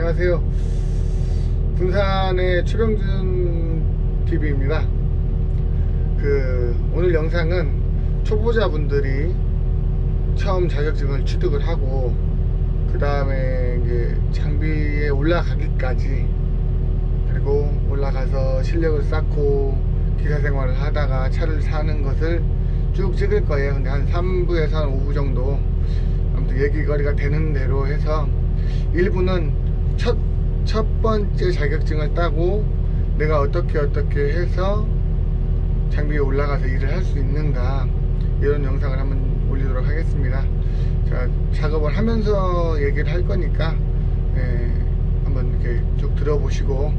안녕하세요. 군산의 최병준 TV입니다. 그 오늘 영상은 초보자분들이 처음 자격증을 취득을 하고 그 다음에 장비에 올라가기까지 그리고 올라가서 실력을 쌓고 기사 생활을 하다가 차를 사는 것을 쭉 찍을 거예요. 근데 한 3부에서 한 5부 정도 아무튼 얘기거리가 되는 대로 해서 1부는 첫, 첫 번째 자격증을 따고 내가 어떻게 어떻게 해서 장비에 올라가서 일을 할 수 있는가 이런 영상을 한번 올리도록 하겠습니다. 자, 작업을 하면서 얘기를 할 거니까 예, 한번 이렇게 쭉 들어보시고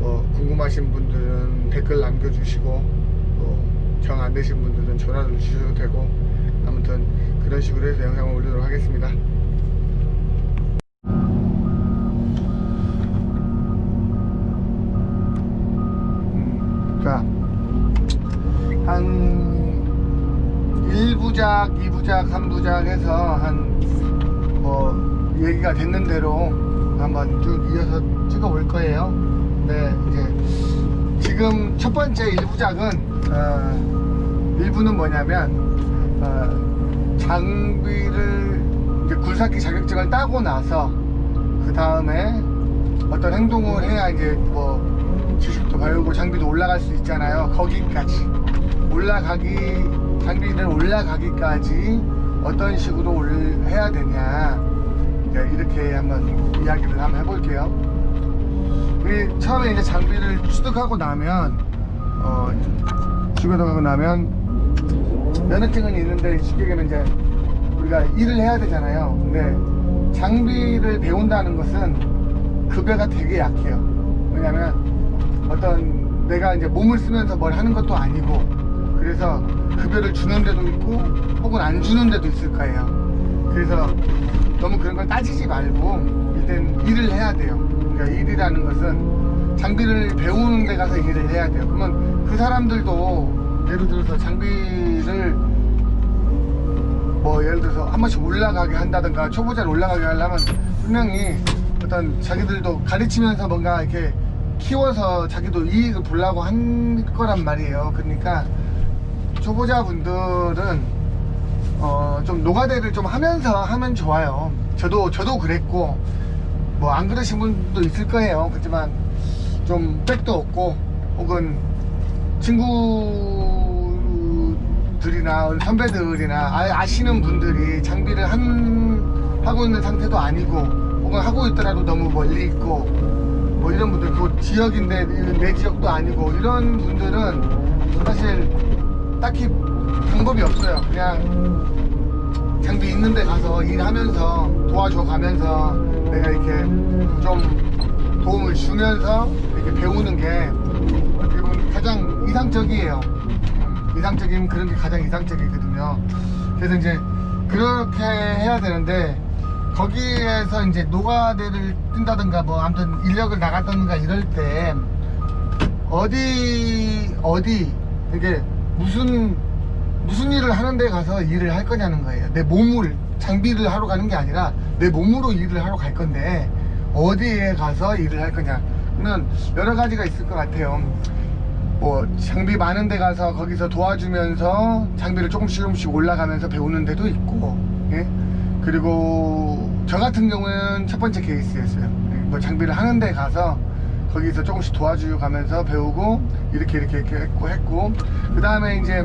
뭐 궁금하신 분들은 댓글 남겨주시고 정안 되신 분들은 전화도 주셔도 되고 아무튼 그런 식으로 해서 영상을 올리도록 하겠습니다. 1부작, 2부작, 3부작 해서 한 뭐 얘기가 됐는 대로 한번 쭉 이어서 찍어 볼 거예요. 네, 이제 지금 첫 번째 1부작은 어, 1부는 뭐냐면 어, 장비를 이제 굴삭기 자격증을 따고 나서 그 다음에 어떤 행동을 해야 이제 뭐 지식도 배우고 장비도 올라갈 수 있잖아요. 거기까지 올라가기 장비를 올라가기까지 어떤 식으로 올, 해야 되냐 이제 이렇게 한번 이야기를 한번 해볼게요. 우리 처음에 이제 장비를 취득하고 나면 어, 취득하고 나면 면허증은 있는데 쉽게 얘기하면 이제 우리가 일을 해야 되잖아요. 근데 장비를 배운다는 것은 급여가 되게 약해요. 왜냐면 어떤 내가 이제 몸을 쓰면서 뭘 하는 것도 아니고 그래서 급여를 주는 데도 있고 혹은 안 주는 데도 있을 거예요. 그래서 너무 그런 걸 따지지 말고 일단 일을 해야 돼요. 그러니까 일이라는 것은 장비를 배우는 데 가서 일을 해야 돼요. 그러면 그 사람들도 예를 들어서 장비를 뭐 예를 들어서 한 번씩 올라가게 한다든가 초보자를 올라가게 하려면 분명히 어떤 자기들도 가르치면서 뭔가 이렇게 키워서 자기도 이익을 보려고 한 거란 말이에요. 그러니까 초보자분들은 어, 좀 노가대를 좀 하면서 하면 좋아요. 저도 저도 그랬고 뭐 안 그러신 분도 있을 거예요. 그렇지만 좀 백도 없고 혹은 친구들이나 선배들이나 아- 아시는 분들이 장비를 한, 하고 있는 상태도 아니고 혹은 하고 있더라도 너무 멀리 있고 뭐 이런 분들 그 지역인데 내 지역도 아니고 이런 분들은 사실 딱히 방법이 없어요. 그냥 장비 있는 데 가서 일하면서 도와줘 가면서 내가 이렇게 좀 도움을 주면서 이렇게 배우는 게 어떻게 보면 가장 이상적이에요. 이상적인 그런 게 가장 이상적이거든요. 그래서 이제 그렇게 해야 되는데 거기에서 이제 노가대를 뛴다든가 뭐 아무튼 인력을 나갔다든가 이럴 때 어디 어디 이게 무슨 무슨 일을 하는데 가서 일을 할 거냐는 거예요. 내 몸을 장비를 하러 가는 게 아니라 내 몸으로 일을 하러 갈 건데 어디에 가서 일을 할 거냐. 그러면 여러 가지가 있을 것 같아요. 뭐 장비 많은 데 가서 거기서 도와주면서 장비를 조금씩 조금씩 올라가면서 배우는 데도 있고 예? 그리고 저 같은 경우는 첫 번째 케이스였어요 예, 뭐 장비를 하는 데 가서 거기서 조금씩 도와주고 가면서 배우고 이렇게 이렇게 이렇게 했고 했고 그 다음에 이제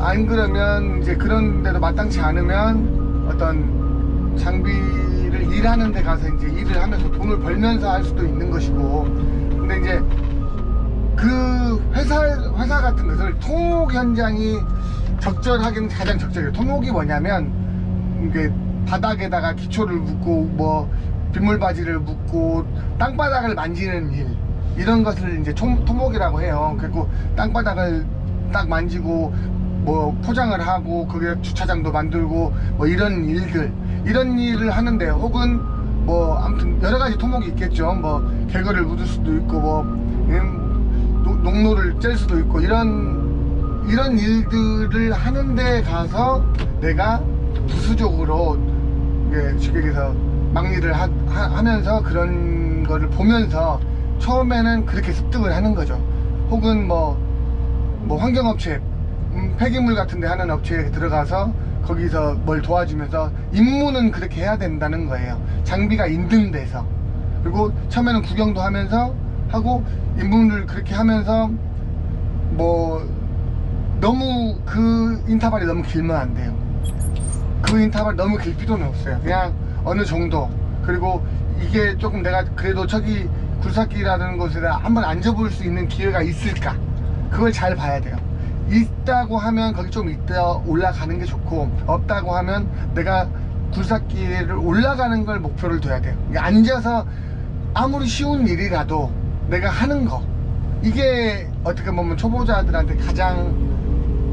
안 그러면 이제 그런 데도 마땅치 않으면 어떤 장비를 일하는 데 가서 이제 일을 하면서 돈을 벌면서 할 수도 있는 것이고 근데 이제 그 회사 회사 같은 것을 토목 현장이 적절하기는 가장 적절해요. 토목이 뭐냐면 이게 바닥에다가 기초를 묻고 뭐 빗물 바지를 묻고 땅바닥을 만지는 일 이런 것을 이제 초- 토목이라고 해요. 그리고 땅바닥을 딱 만지고 뭐 포장을 하고 거기에 주차장도 만들고 뭐 이런 일들 이런 일을 하는데 혹은 뭐 아무튼 여러 가지 토목이 있겠죠. 뭐 개거를 묻을 수도 있고 뭐 음, 노- 농로를 짤 수도 있고 이런 이런 일들을 하는데 가서 내가 부수적으로 이게 쉽게 얘기해서 막리를 하, 면서 그런 거를 보면서 처음에는 그렇게 습득을 하는 거죠. 혹은 뭐, 뭐 환경업체, 음, 폐기물 같은 데 하는 업체에 들어가서 거기서 뭘 도와주면서 임무는 그렇게 해야 된다는 거예요. 장비가 데서. 그리고 처음에는 구경도 하면서 하고 임무를 그렇게 하면서 뭐 너무 그 인터벌이 너무 길면 안 돼요. 그 인터벌 너무 길 필요는 없어요. 그냥 어느 정도. 그리고 이게 조금 내가 그래도 저기 굴삭기라는 곳에 한번 앉아볼 수 있는 기회가 있을까? 그걸 잘 봐야 돼요. 있다고 하면 거기 좀 있다 올라가는 게 좋고 없다고 하면 내가 굴삭기를 올라가는 걸 목표를 둬야 돼요. 앉아서 아무리 쉬운 일이라도 내가 하는 거 이게 어떻게 보면 초보자들한테 가장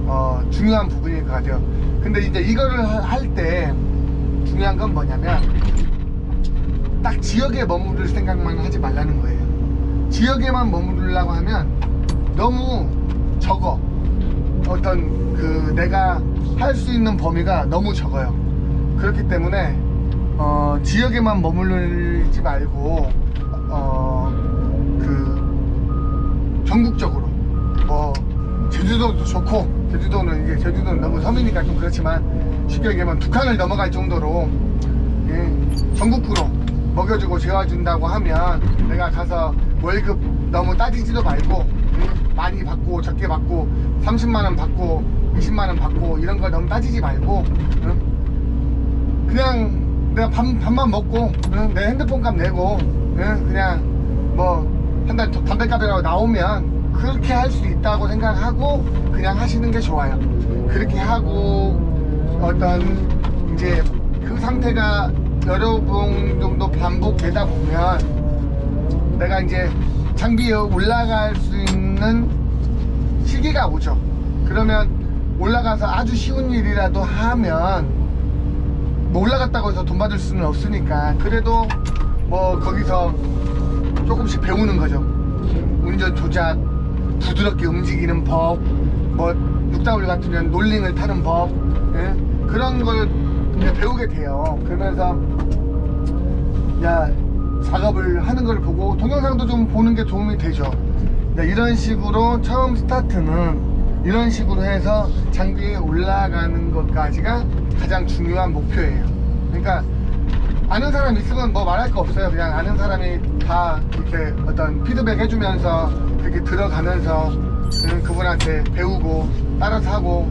어, 중요한 부분일 것 같아요. 근데 이제 이거를 할 때 중요한 건 뭐냐면 딱 지역에 머무를 생각만 하지 말라는 거예요. 지역에만 머무르려고 하면 너무 적어. 어떤 그 내가 할 수 있는 범위가 너무 적어요. 그렇기 때문에 어, 지역에만 머무르지 말고 어, 그 전국적으로 뭐 제주도도 좋고 제주도는 이제 제주도는 너무 섬이니까 좀 그렇지만 쉽게 얘기하면 북한을 넘어갈 정도로 예, 전국구로 먹여주고 재워준다고 하면 내가 가서 월급 너무 따지지도 말고 예, 많이 받고 적게 받고 30만원 받고 20만원 받고 이런 거 너무 따지지 말고 예, 그냥 내가 밥, 밥만 먹고 예, 내 핸드폰 값 내고 예, 그냥 뭐 한 달 담배값이라고 나오면 그렇게 할 수 있다고 생각하고 그냥 하시는 게 좋아요 그렇게 하고 어떤 이제 그 상태가 여러 번 정도 반복되다 보면 내가 이제 장비에 올라갈 수 있는 시기가 오죠. 그러면 올라가서 아주 쉬운 일이라도 하면 뭐 올라갔다고 해서 돈 받을 수는 없으니까 그래도 뭐 거기서 조금씩 배우는 거죠. 운전 조작, 부드럽게 움직이는 법, 뭐 6W 같으면 놀링을 타는 법, 예? 그런 걸 배우게 돼요. 그러면서 야 작업을 하는 걸 보고 동영상도 좀 보는 게 도움이 되죠. 네, 이런 식으로 처음 스타트는 이런 식으로 해서 장비에 올라가는 것까지가 가장 중요한 목표예요. 그러니까 아는 사람 있으면 뭐 말할 거 없어요. 그냥 아는 사람이 다 이렇게 어떤 피드백 해주면서 그렇게 들어가면서 그- 그분한테 배우고 따라서 하고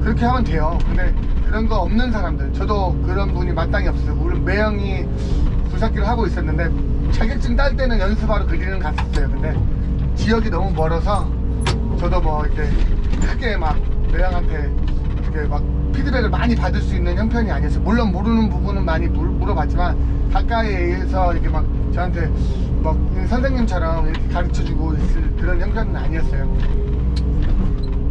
그렇게 하면 돼요. 근데 그런 거 없는 사람들, 저도 그런 분이 마땅히 없어요. 물론 매형이 굴삭기를 하고 있었는데 자격증 딸 때는 연습하러 그리는 갔었어요. 근데 지역이 너무 멀어서 저도 뭐 이렇게 크게 막 매형한테 이렇게 막 피드백을 많이 받을 수 있는 형편이 아니었어요. 물론 모르는 부분은 많이 물, 물어봤지만 가까이에서 이렇게 막 저한테 막 선생님처럼 이렇게 가르쳐주고 있을 그런 형편은 아니었어요.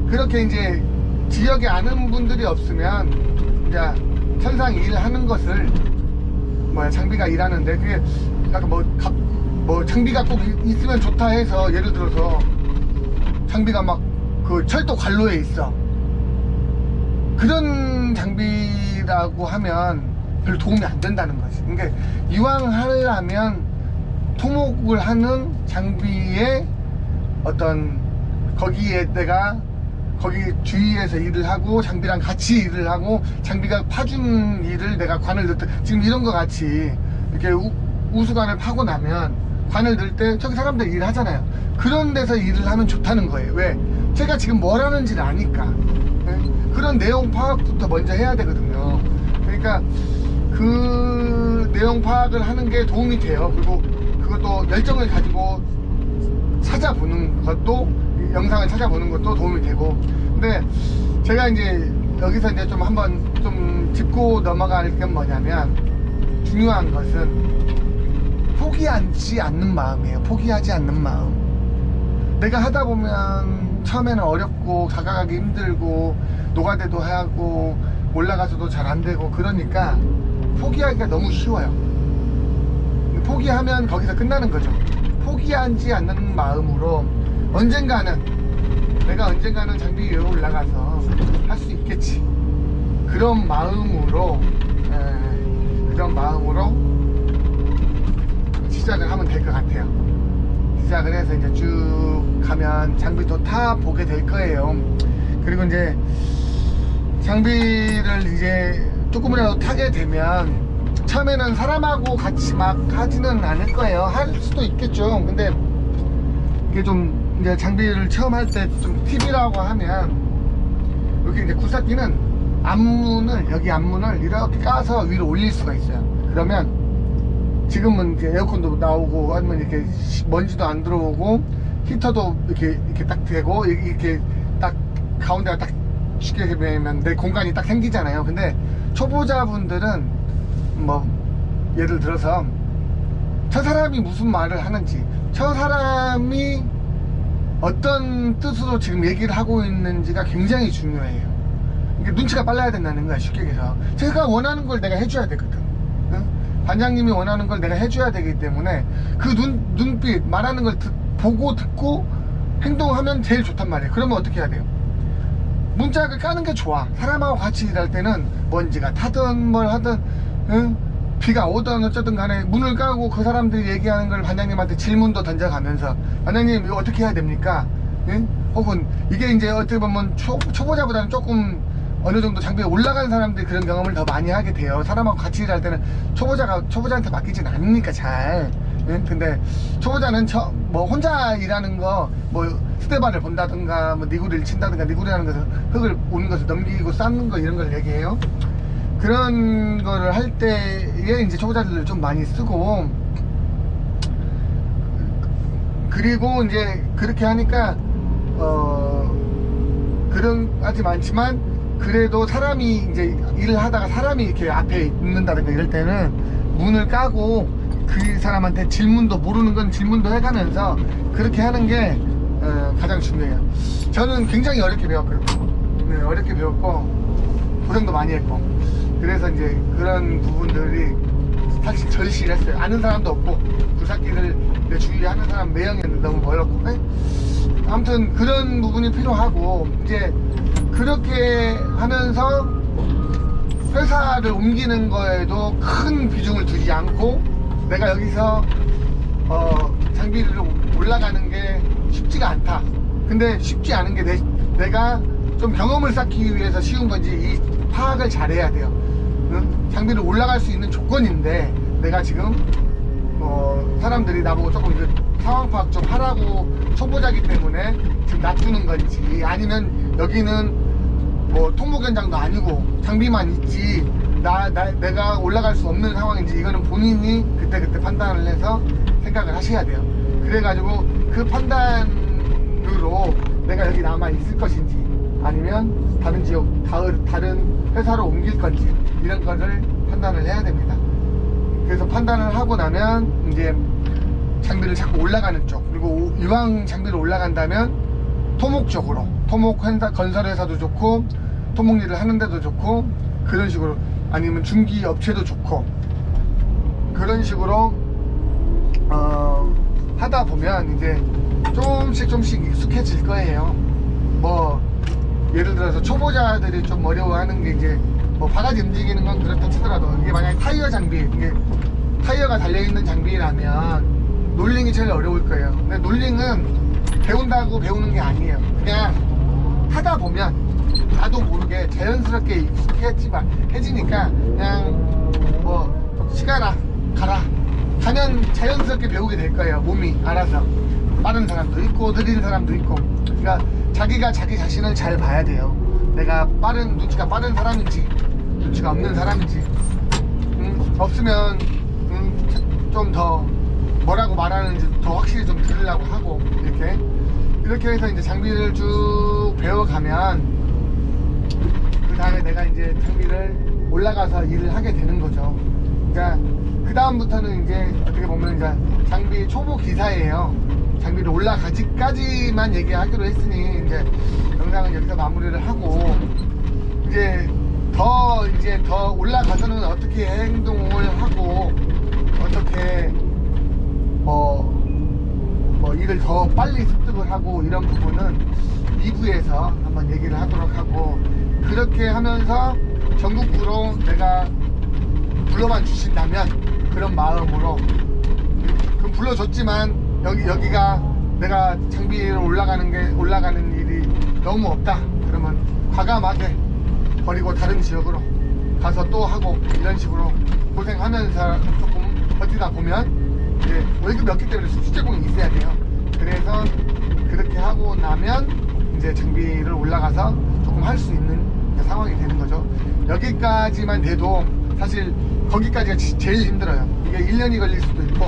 그렇게 이제 지역에 아는 분들이 없으면 이제 천상 일하는 것을 뭐야 장비가 일하는데 그게 약간 뭐, 갑, 뭐 장비가 꼭 이- 있으면 좋다 해서 예를 들어서 장비가 막 그 철도 관로에 있어 그런 장비라고 하면 별 도움이 안 된다는 거지 그러니까 이왕 하려면 토목을 하는 장비의 어떤 거기에 내가 거기 주위에서 일을 하고 장비랑 같이 일을 하고 장비가 파준 일을 내가 관을 넣다 지금 이런 거 같이 이렇게 우, 우수관을 파고 나면 관을 넣을 때 저기 사람들 일 하잖아요. 그런 데서 일을 하면 좋다는 거예요. 왜? 제가 지금 뭘 하는지를 아니까. 예? 그런 내용 파악부터 먼저 해야 되거든요. 그러니까 그 내용 파악을 하는 게 도움이 돼요. 그리고 그것도 열정을 가지고 찾아보는 것도 이 영상을 찾아보는 것도 도움이 되고. 근데 제가 이제 여기서 이제 좀 한번 좀 짚고 넘어갈 게 뭐냐면 중요한 것은 포기하지 않는 마음이에요. 포기하지 않는 마음. 내가 하다 보면 처음에는 어렵고 다가가기 힘들고 노가대도 하고 올라가서도 잘 안 되고 그러니까 포기하기가 너무 쉬워요 포기하면 거기서 끝나는 거죠. 포기하지 않는 마음으로 언젠가는 내가 언젠가는 장비 위에 올라가서 할 수 있겠지. 그런 마음으로 에, 그런 마음으로 시작을 하면 될 것 같아요. 시작을 해서 이제 쭉 가면 장비도 타 보게 될 거예요. 그리고 이제 장비를 이제 조금이라도 타게 되면 처음에는 사람하고 같이 막 하지는 않을 거예요. 할 수도 있겠죠. 근데 이게 좀 이제 장비를 처음 할 때 좀 팁이라고 하면 여기 이제 굴삭기는 앞문을 여기 앞문을 이렇게 까서 위로 올릴 수가 있어요. 그러면 지금은 이제 에어컨도 나오고 아니면 이렇게 시- 먼지도 안 들어오고 히터도 이렇게 이렇게 딱 되고 이- 이렇게 딱 가운데가 딱 쉽게 되면 내 공간이 딱 생기잖아요. 근데 초보자분들은 뭐 예를 들어서 저 사람이 무슨 말을 하는지 저 사람이 어떤 뜻으로 지금 얘기를 하고 있는지가 굉장히 중요해요. 이게 눈치가 빨라야 된다는 거야 쉽게 얘기해서. 제가 원하는 걸 내가 해줘야 되거든. 응? 반장님이 원하는 걸 내가 해줘야 되기 때문에 그 눈, 눈빛 말하는 걸 듣- 보고 듣고 행동하면 제일 좋단 말이에요. 그러면 어떻게 해야 돼요? 문짝을 까는 게 좋아. 사람하고 같이 일할 때는 먼지가 타든 뭘 하든 응? 비가 오든 어쩌든 간에 문을 까고 그 사람들이 얘기하는 걸 반장님한테 질문도 던져가면서 반장님 이거 어떻게 해야 됩니까? 응? 혹은 이게 이제 어떻게 보면 초, 초보자보다는 조금 어느 정도 장비에 올라간 사람들이 그런 경험을 더 많이 하게 돼요. 사람하고 같이 일할 때는 초보자가 초보자한테 맡기진 않으니까 잘. 응? 근데 초보자는 저, 뭐 혼자 일하는 거, 뭐 스테바를 본다든가, 뭐 니구리를 친다든가, 니구리라는 것은 흙을 오는 것을 넘기고 쌓는 거 이런 걸 얘기해요. 그런 거를 할 때에 이제 초보자들을 좀 많이 쓰고, 그리고 이제 그렇게 하니까 어 그런 하지 많지만 그래도 사람이 이제 일을 하다가 사람이 이렇게 앞에 있는다든가 이럴 때는 문을 까고 그 사람한테 질문도 모르는 건 질문도 해가면서 그렇게 하는 게 어, 가장 중요해요. 저는 굉장히 어렵게 배웠거든요. 네, 어렵게 배웠고 고생도 많이 했고 그래서 이제 그런 부분들이 사실 절실했어요. 아는 사람도 없고 굴삭기를 내 주위에 하는 사람 매형이었는데 너무 멀었고 네? 아무튼 그런 부분이 필요하고 이제 그렇게 하면서 회사를 옮기는 거에도 큰 비중을 두지 않고 내가 여기서 어, 장비를 올라가는 게 쉽지가 않다. 근데 쉽지 않은 게 내, 내가 좀 경험을 쌓기 위해서 쉬운 건지 이 파악을 잘해야 돼요. 응? 장비를 올라갈 수 있는 조건인데 내가 지금 어, 사람들이 나보고 조금 이거 상황 파악 좀 하라고 초보자기 때문에 지금 놔두는 건지 아니면 여기는 뭐 통목 현장도 아니고 장비만 있지 나, 나 내가 올라갈 수 없는 상황인지 이거는 본인이 그때 그때 판단을 해서 생각을 하셔야 돼요 그래가지고 그 판단으로 내가 여기 남아 있을 것인지 아니면 다른 지역 다른, 다른 회사로 옮길 건지 이런 거를 판단을 해야 됩니다. 그래서 판단을 하고 나면 이제 장비를 자꾸 올라가는 쪽 그리고 이왕 장비를 올라간다면 토목 쪽으로 토목 회사, 건설 회사도 좋고 토목 일을 하는데도 좋고 그런 식으로 아니면 중기 업체도 좋고 그런 식으로 어, 하다 보면 이제 조금씩 조금씩 익숙해질 거예요. 뭐 예를 들어서 초보자들이 좀 어려워하는 게 이제 뭐 바가지 움직이는 건 그렇다 치더라도 이게 만약에 타이어 장비 이게 타이어가 달려있는 장비라면 놀링이 제일 어려울 거예요. 근데 놀링은 배운다고 배우는 게 아니에요. 그냥 하다 보면 나도 모르게 자연스럽게 익숙해지만 해지니까 그냥 뭐 시가라 가라 가면 자연스럽게 배우게 될 거예요 몸이. 알아서. 빠른 사람도 있고 느린 사람도 있고. 그러니까 자기가 자기 자신을 잘 봐야 돼요 내가 빠른 눈치가 빠른 사람인지 눈치가 없는 사람인지 음, 없으면 음, 좀더 뭐라고 말하는지 더 확실히 좀 들으려고 하고 이렇게 이렇게 해서 이제 장비를 쭉 배워가면 그 다음에 내가 이제 장비를 올라가서 일을 하게 되는 거죠. 그러니까 그 다음부터는 이제 어떻게 보면 이제 장비 초보 기사예요. 장비를 올라가기까지만 얘기하기로 했으니 이제 영상은 여기서 마무리를 하고 이제 더 이제 더 올라가서는 어떻게 행동을 하고 어떻게 뭐, 뭐 일을 더 빨리 습득을 하고 이런 부분은 2부에서 한번 얘기를 하도록 하고 그렇게 하면서 전국구로 내가 불러만 주신다면 그런 마음으로 그럼 불러줬지만 여기 여기가 내가 장비로 올라가는 게 올라가는 일이 너무 없다. 그러면 과감하게 버리고 다른 지역으로 가서 또 하고 이런 식으로 고생하면서 조금 버티다 보면 이제 월급 몇개 때문에 수제공이 있어야 돼요. 그래서 그렇게 하고 나면 이제 장비를 올라가서 조금 할 수 있는 상황이 되는 거죠. 여기까지만 돼도 사실 거기까지가 지- 제일 힘들어요. 이게 1년이 걸릴 수도 있고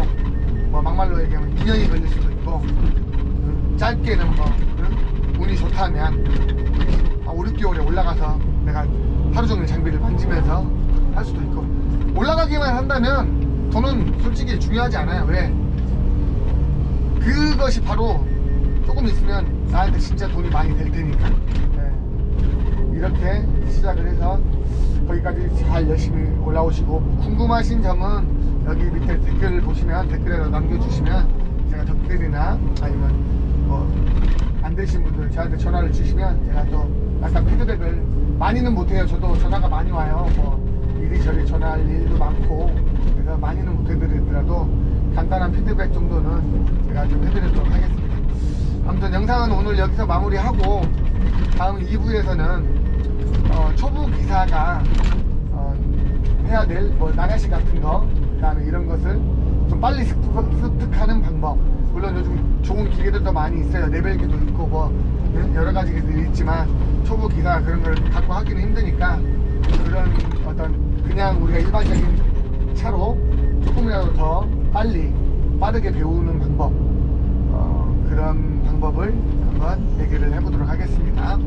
뭐 막말로 얘기하면 2년이 걸릴 수도 있고 음, 짧게는 뭐 음, 운이 좋다면 5, 6개월에 올라가서 내가 하루 종일 장비를 만지면서 할 수도 있고 올라가기만 한다면 돈은 솔직히 중요하지 않아요 왜? 그것이 바로 조금 있으면 나한테 진짜 돈이 많이 될 테니까 네. 이렇게 시작을 해서 거기까지 잘 열심히 올라오시고 궁금하신 점은 여기 밑에 댓글을 보시면 댓글에 남겨주시면 제가 댓글이나 아니면 뭐안 되신 분들 저한테 전화를 주시면 제가 또 약간 피드백을 많이는 못해요. 저도 전화가 많이 와요. 뭐 이리저리 전화할 일도 많고 그래서 많이는 못 해드리더라도 간단한 피드백 정도는 제가 좀 해드리도록 하겠습니다. 아무튼 영상은 오늘 여기서 마무리하고 다음 2부에서는 어, 초보 기사가 어, 해야 될 뭐 나가시 같은 거그 다음에 이런 것을 좀 빨리 습득, 습득하는 방법 물론 요즘 좋은 기계들도 많이 있어요 레벨기도 있고 뭐 예, 여러 가지 기들이 있지만 초보 기사 그런 걸 갖고 하기는 힘드니까 그런 어떤 그냥 우리가 일반적인 차로 조금이라도 더 빨리 빠르게 배우는 방법 어, 그런 방법을 한번 얘기를 해보도록 하겠습니다.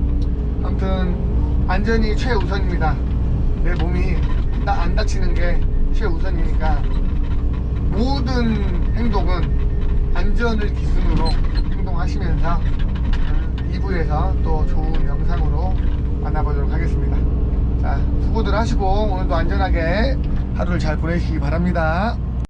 아무튼 안전이 최우선입니다. 내 몸이 나- 안 다치는 게 최우선이니까 모든 행동은 안전을 기준으로 행동하시면서 2부에서 또 좋은 영상으로 만나보도록 하겠습니다. 자, 수고들 하시고 오늘도 안전하게 하루를 잘 보내시기 바랍니다.